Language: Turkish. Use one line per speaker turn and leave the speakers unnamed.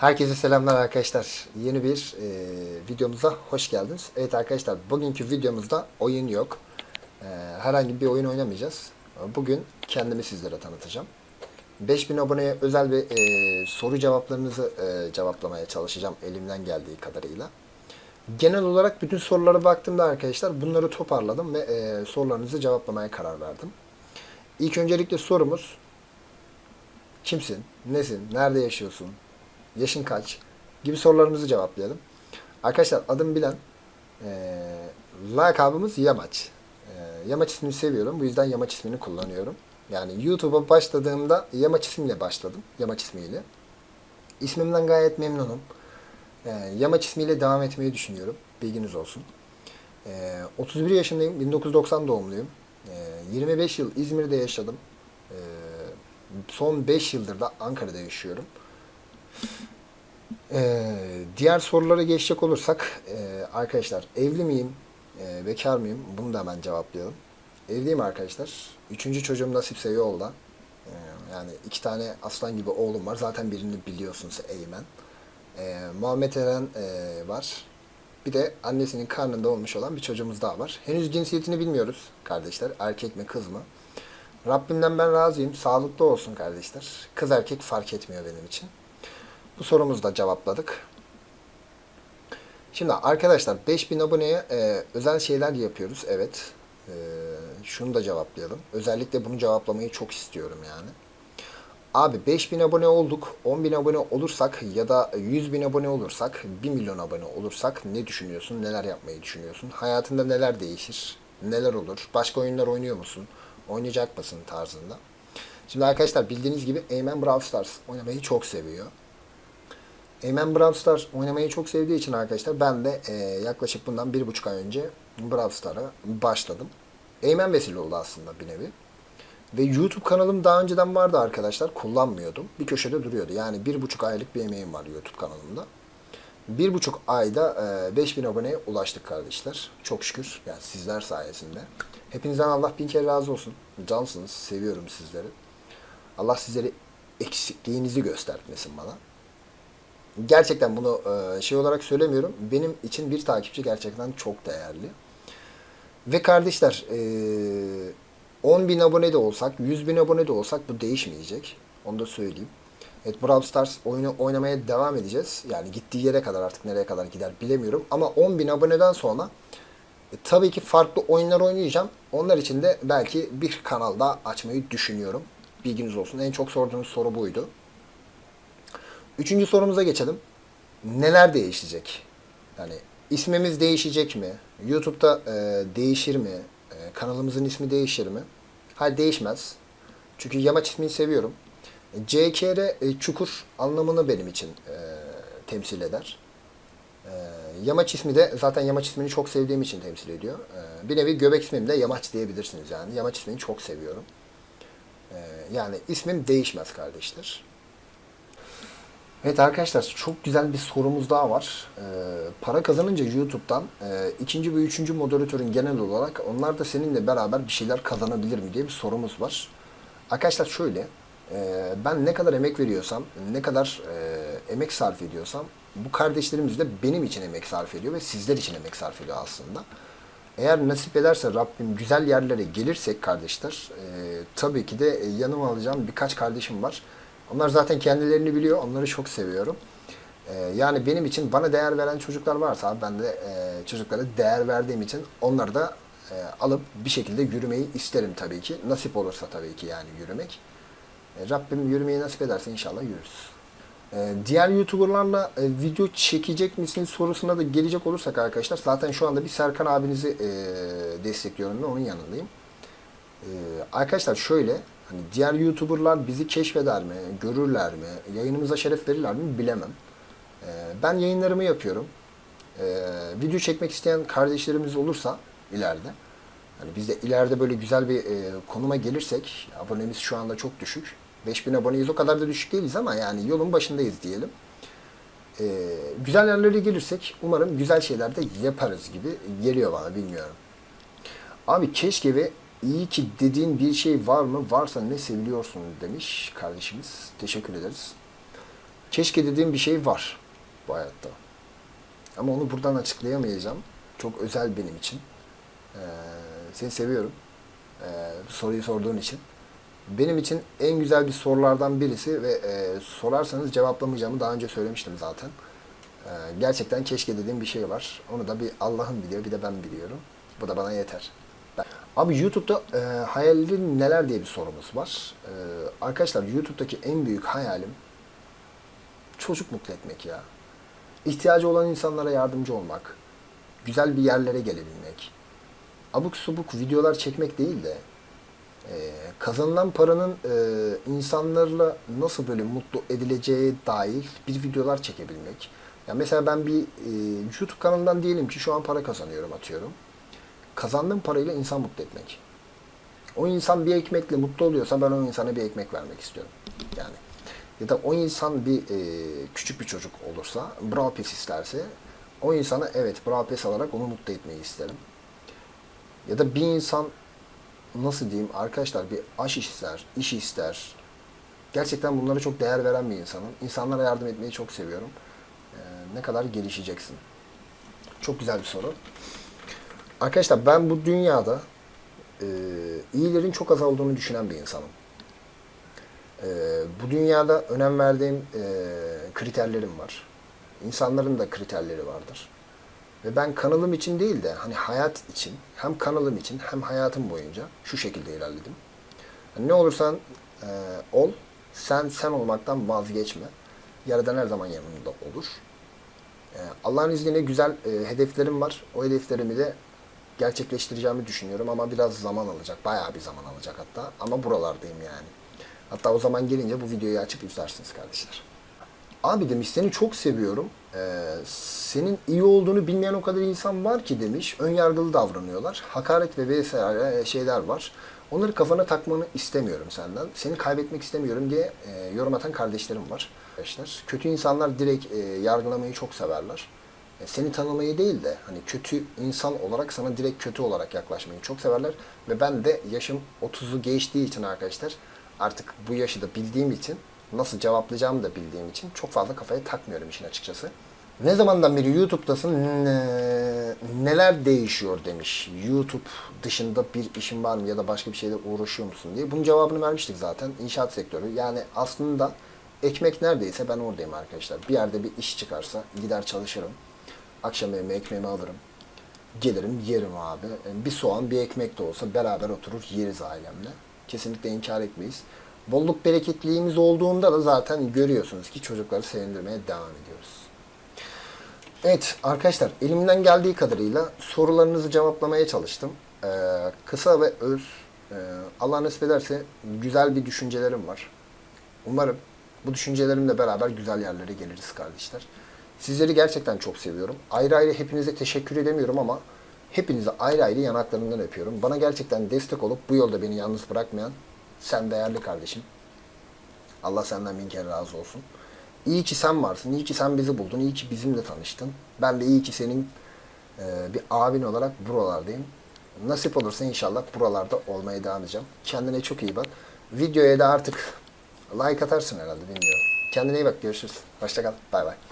Herkese selamlar arkadaşlar. Yeni bir e, videomuza hoş geldiniz. Evet arkadaşlar bugünkü videomuzda oyun yok. E, herhangi bir oyun oynamayacağız. Bugün kendimi sizlere tanıtacağım. 5000 aboneye özel bir e, soru cevaplarınızı e, cevaplamaya çalışacağım elimden geldiği kadarıyla. Genel olarak bütün sorulara baktığımda arkadaşlar bunları toparladım ve e, sorularınızı cevaplamaya karar verdim. İlk öncelikle sorumuz kimsin, nesin, nerede yaşıyorsun, yaşın kaç gibi sorularımızı cevaplayalım. Arkadaşlar adım bilen e, lakabımız Yamaç. E, Yamaç ismini seviyorum. Bu yüzden Yamaç ismini kullanıyorum. Yani YouTube'a başladığımda Yamaç ismiyle başladım. Yamaç ismiyle. İsmimden gayet memnunum. E, Yamaç ismiyle devam etmeyi düşünüyorum. Bilginiz olsun. E, 31 yaşındayım. 1990 doğumluyum. E, 25 yıl İzmir'de yaşadım. E, son 5 yıldır da Ankara'da yaşıyorum. Ee, diğer sorulara geçecek olursak e, arkadaşlar evli miyim, e, bekar mıyım? Bunu da hemen cevaplayalım. Evliyim arkadaşlar. Üçüncü çocuğum nasipse yolda. Ee, yani iki tane aslan gibi oğlum var. Zaten birini biliyorsunuz Eymen. Ee, Muhammed Eren e, var. Bir de annesinin karnında olmuş olan bir çocuğumuz daha var. Henüz cinsiyetini bilmiyoruz kardeşler. Erkek mi kız mı? Rabbimden ben razıyım. Sağlıklı olsun kardeşler. Kız erkek fark etmiyor benim için. Bu sorumuzu da cevapladık. Şimdi arkadaşlar 5000 aboneye e, özel şeyler yapıyoruz. Evet. E, şunu da cevaplayalım. Özellikle bunu cevaplamayı çok istiyorum yani. Abi 5000 abone olduk. 10.000 abone olursak ya da 100.000 abone olursak, 1 milyon abone olursak ne düşünüyorsun? Neler yapmayı düşünüyorsun? Hayatında neler değişir? Neler olur? Başka oyunlar oynuyor musun? Oynayacak mısın tarzında. Şimdi arkadaşlar bildiğiniz gibi Eymen Brawl Stars oynamayı çok seviyor. Eymen Brawl Stars oynamayı çok sevdiği için arkadaşlar ben de e, yaklaşık bundan bir buçuk ay önce Brawl Stars'a başladım. Eymen vesile oldu aslında bir nevi. Ve YouTube kanalım daha önceden vardı arkadaşlar. Kullanmıyordum. Bir köşede duruyordu. Yani bir buçuk aylık bir emeğim var YouTube kanalımda. Bir buçuk ayda e, 5000 aboneye ulaştık kardeşler. Çok şükür. Yani sizler sayesinde. Hepinizden Allah bin kere razı olsun. Cansınız. Seviyorum sizleri. Allah sizleri eksikliğinizi göstermesin bana gerçekten bunu e, şey olarak söylemiyorum. Benim için bir takipçi gerçekten çok değerli. Ve kardeşler e, 10 bin abone de olsak, 100 bin abone de olsak bu değişmeyecek. Onu da söyleyeyim. Evet Brawl Stars oyunu oynamaya devam edeceğiz. Yani gittiği yere kadar artık nereye kadar gider bilemiyorum. Ama 10 bin aboneden sonra e, tabii ki farklı oyunlar oynayacağım. Onlar için de belki bir kanal daha açmayı düşünüyorum. Bilginiz olsun. En çok sorduğunuz soru buydu. Üçüncü sorumuza geçelim. Neler değişecek? Yani ismimiz değişecek mi? YouTube'da e, değişir mi? E, kanalımızın ismi değişir mi? Hayır değişmez. Çünkü Yamaç ismini seviyorum. CKR e, çukur anlamını benim için e, temsil eder. E, Yamaç ismi de zaten Yamaç ismini çok sevdiğim için temsil ediyor. E, bir nevi göbek ismim de Yamaç diyebilirsiniz yani. Yamaç ismini çok seviyorum. E, yani ismim değişmez kardeşler. Evet arkadaşlar çok güzel bir sorumuz daha var. Ee, para kazanınca YouTube'dan e, ikinci ve üçüncü moderatörün genel olarak onlar da seninle beraber bir şeyler kazanabilir mi diye bir sorumuz var. Arkadaşlar şöyle e, ben ne kadar emek veriyorsam, ne kadar e, emek sarf ediyorsam bu kardeşlerimiz de benim için emek sarf ediyor ve sizler için emek sarf ediyor aslında. Eğer nasip ederse Rabbim güzel yerlere gelirsek kardeşler e, tabii ki de yanıma alacağım birkaç kardeşim var. Onlar zaten kendilerini biliyor. Onları çok seviyorum. Ee, yani benim için bana değer veren çocuklar varsa ben de e, çocuklara değer verdiğim için onları da e, alıp bir şekilde yürümeyi isterim tabii ki. Nasip olursa tabii ki yani yürümek. E, Rabbim yürümeyi nasip ederse inşallah yürürüz. E, diğer YouTuber'larla video çekecek misiniz sorusuna da gelecek olursak arkadaşlar zaten şu anda bir Serkan abinizi destekliyorum ve onun yanındayım. E, arkadaşlar şöyle Hani diğer YouTuber'lar bizi keşfeder mi, görürler mi, yayınımıza şeref verirler mi bilemem. Ee, ben yayınlarımı yapıyorum. Ee, video çekmek isteyen kardeşlerimiz olursa ileride, hani biz de ileride böyle güzel bir e, konuma gelirsek, abonemiz şu anda çok düşük. 5000 aboneyiz o kadar da düşük değiliz ama yani yolun başındayız diyelim. Ee, güzel yerlere gelirsek umarım güzel şeyler de yaparız gibi geliyor bana bilmiyorum. Abi keşke ve İyi ki dediğin bir şey var mı? Varsa ne seviliyorsun demiş kardeşimiz. Teşekkür ederiz. Keşke dediğim bir şey var bu hayatta. Ama onu buradan açıklayamayacağım. Çok özel benim için. Ee, seni seviyorum. Ee, soruyu sorduğun için. Benim için en güzel bir sorulardan birisi ve e, sorarsanız cevaplamayacağımı daha önce söylemiştim zaten. Ee, gerçekten keşke dediğim bir şey var. Onu da bir Allah'ım biliyor, bir de ben biliyorum. Bu da bana yeter. Abi YouTube'da e, hayallerin neler diye bir sorumuz var. E, arkadaşlar YouTube'daki en büyük hayalim çocuk mutlu etmek ya. İhtiyacı olan insanlara yardımcı olmak. Güzel bir yerlere gelebilmek. Abuk subuk videolar çekmek değil de e, kazanılan paranın e, insanlarla nasıl böyle mutlu edileceği dair bir videolar çekebilmek. Ya mesela ben bir e, YouTube kanalından diyelim ki şu an para kazanıyorum atıyorum. Kazandığım parayla insan mutlu etmek. O insan bir ekmekle mutlu oluyorsa ben o insana bir ekmek vermek istiyorum. Yani ya da o insan bir e, küçük bir çocuk olursa Brawl Pass isterse o insana evet Brawl Pass alarak onu mutlu etmeyi isterim. Ya da bir insan nasıl diyeyim arkadaşlar bir aş ister, iş ister. Gerçekten bunlara çok değer veren bir insanım. İnsanlara yardım etmeyi çok seviyorum. Ee, ne kadar gelişeceksin? Çok güzel bir soru. Arkadaşlar ben bu dünyada e, iyilerin çok az olduğunu düşünen bir insanım. E, bu dünyada önem verdiğim e, kriterlerim var. İnsanların da kriterleri vardır. Ve ben kanalım için değil de hani hayat için hem kanalım için hem hayatım boyunca şu şekilde ilerledim. Hani ne olursan e, ol, sen sen olmaktan vazgeçme. Yaradan her zaman yanında olur. E, Allah'ın izniyle güzel e, hedeflerim var. O hedeflerimi de gerçekleştireceğimi düşünüyorum ama biraz zaman alacak. Bayağı bir zaman alacak hatta. Ama buralardayım yani. Hatta o zaman gelince bu videoyu açıp izlersiniz kardeşler. Abi demiş seni çok seviyorum. Ee, senin iyi olduğunu bilmeyen o kadar insan var ki demiş. Ön yargılı davranıyorlar. Hakaret ve vesaire şeyler var. Onları kafana takmanı istemiyorum senden. Seni kaybetmek istemiyorum diye e, yorum atan kardeşlerim var. Arkadaşlar, kötü insanlar direkt e, yargılamayı çok severler. E, seni tanımayı değil de hani kötü insan olarak sana direkt kötü olarak yaklaşmayı çok severler. Ve ben de yaşım 30'u geçtiği için arkadaşlar artık bu yaşı da bildiğim için nasıl cevaplayacağımı da bildiğim için çok fazla kafaya takmıyorum işin açıkçası. Ne zamandan beri YouTube'dasın ne- neler değişiyor demiş. YouTube dışında bir işin var mı ya da başka bir şeyle uğraşıyor musun diye. Bunun cevabını vermiştik zaten. İnşaat sektörü. Yani aslında ekmek neredeyse ben oradayım arkadaşlar. Bir yerde bir iş çıkarsa gider çalışırım. Akşam yemeği ekmeğimi alırım. Gelirim yerim abi. Bir soğan bir ekmek de olsa beraber oturur yeriz ailemle. Kesinlikle inkar etmeyiz. Bolluk bereketliğimiz olduğunda da zaten görüyorsunuz ki çocukları sevindirmeye devam ediyoruz. Evet arkadaşlar elimden geldiği kadarıyla sorularınızı cevaplamaya çalıştım. Ee, kısa ve öz. Ee, Allah nasip ederse güzel bir düşüncelerim var. Umarım bu düşüncelerimle beraber güzel yerlere geliriz kardeşler. Sizleri gerçekten çok seviyorum. Ayrı ayrı hepinize teşekkür edemiyorum ama hepinizi ayrı ayrı yanaklarından öpüyorum. Bana gerçekten destek olup bu yolda beni yalnız bırakmayan sen değerli kardeşim. Allah senden bin kere razı olsun. İyi ki sen varsın, iyi ki sen bizi buldun, iyi ki bizimle tanıştın. Ben de iyi ki senin e, bir abin olarak buralardayım. Nasip olursa inşallah buralarda olmaya devam edeceğim. Kendine çok iyi bak. Videoya da artık like atarsın herhalde bilmiyorum. Kendine iyi bak, görüşürüz. Hoşça kal, bay bay.